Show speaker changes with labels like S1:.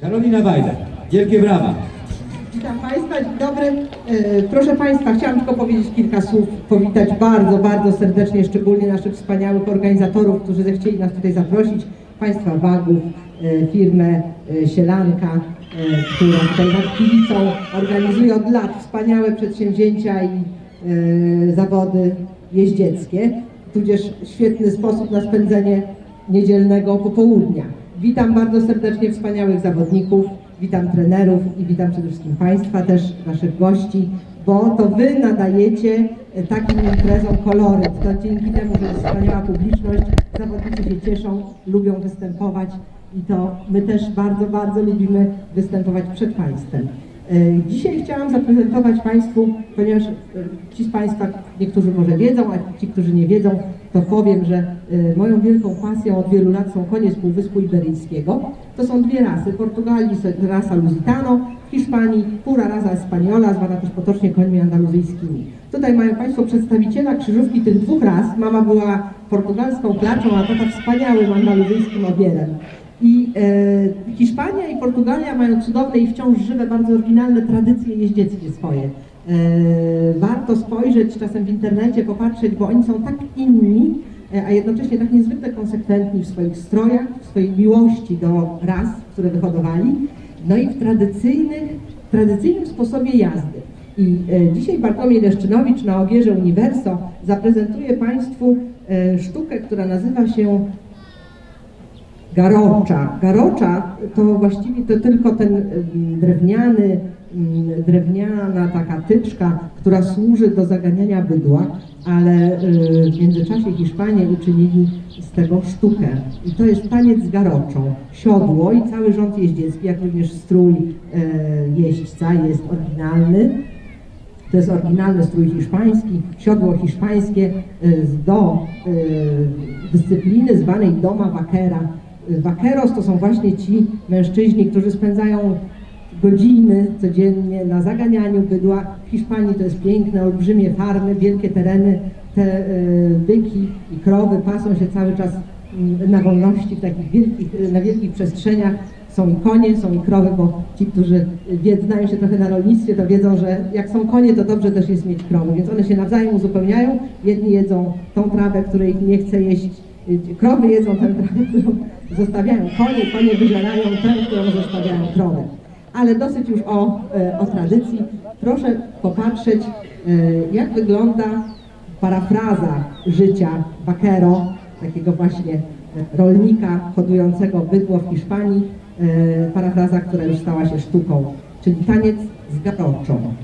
S1: Karolina Wajda, wielkie brawa.
S2: Witam Państwa, dzień dobry. E, Proszę Państwa, chciałam tylko powiedzieć kilka słów, powitać bardzo, bardzo serdecznie, szczególnie naszych wspaniałych organizatorów, którzy zechcieli nas tutaj zaprosić, Państwa Wagów, e, firmę e, Sielanka, która tutaj nad Kilicą organizuje od lat wspaniałe przedsięwzięcia i zawody jeździeckie, tudzież świetny sposób na spędzenie niedzielnego popołudnia. Witam bardzo serdecznie wspaniałych zawodników, witam trenerów i witam przede wszystkim Państwa, też naszych gości, bo to Wy nadajecie e, takim imprezom koloryt. To dzięki temu, że jest wspaniała publiczność, zawodnicy się cieszą, lubią występować i to my też bardzo, bardzo lubimy występować przed Państwem. E, Dzisiaj chciałam zaprezentować Państwu, ponieważ e, ci z Państwa, niektórzy może wiedzą, a ci, którzy nie wiedzą, to powiem, że e, moją wielką pasją od wielu lat są konie z Półwyspu Iberyjskiego. To są dwie rasy. W Portugalii rasa Lusitano, w Hiszpanii pura rasa Espaniola, zwana też potocznie końmi andaluzyjskimi. Tutaj mają Państwo przedstawiciela krzyżówki tych dwóch ras. Mama była portugalską klaczą, a tata wspaniałym andaluzyjskim obierem. I e, Hiszpania i Portugalia mają cudowne i wciąż żywe, bardzo oryginalne tradycje jeździeckie swoje. E, warto spojrzeć czasem w internecie, popatrzeć, bo oni są tak inni, e, a jednocześnie tak niezwykle konsekwentni w swoich strojach, w swojej miłości do ras, które wyhodowali, no i w tradycyjnych, tradycyjnym sposobie jazdy. I e, dzisiaj Bartłomiej Leszczynowicz na Ogierze Universo zaprezentuje Państwu e, sztukę, która nazywa się garocza. Garocza to właściwie to tylko ten drewniany, drewniana taka tyczka, która służy do zaganiania bydła, ale y, w międzyczasie Hiszpanie uczynili z tego sztukę. I to jest taniec z garoczą. Siodło i cały rząd jeździecki, jak również strój e, jeźdźca jest oryginalny. To jest oryginalny strój hiszpański, siodło hiszpańskie z- do dyscypliny zwanej doma wakera. Vaqueros to są właśnie ci mężczyźni, którzy spędzają godziny codziennie na zaganianiu bydła. W Hiszpanii to jest piękne, olbrzymie farmy, wielkie tereny. Te y, byki i krowy pasą się cały czas mm, na wolności w takich wielkich, na wielkich przestrzeniach. Są i konie, są i krowy, bo ci, którzy znają się trochę na rolnictwie, to wiedzą, że jak są konie, to dobrze też jest mieć krowy, więc one się nawzajem uzupełniają. Jedni jedzą tą trawę, której nie chce jeść, y, krowy jedzą tę trawę, którą zostawiają konie, konie wyżerają tę, którą zostawiają krowy. Ale dosyć już o, e, o tradycji. Proszę popatrzeć, e, jak wygląda parafraza życia Vaquero, takiego właśnie e, rolnika hodującego bydło w Hiszpanii, parafraza, która już stała się sztuką, czyli taniec z garoczą.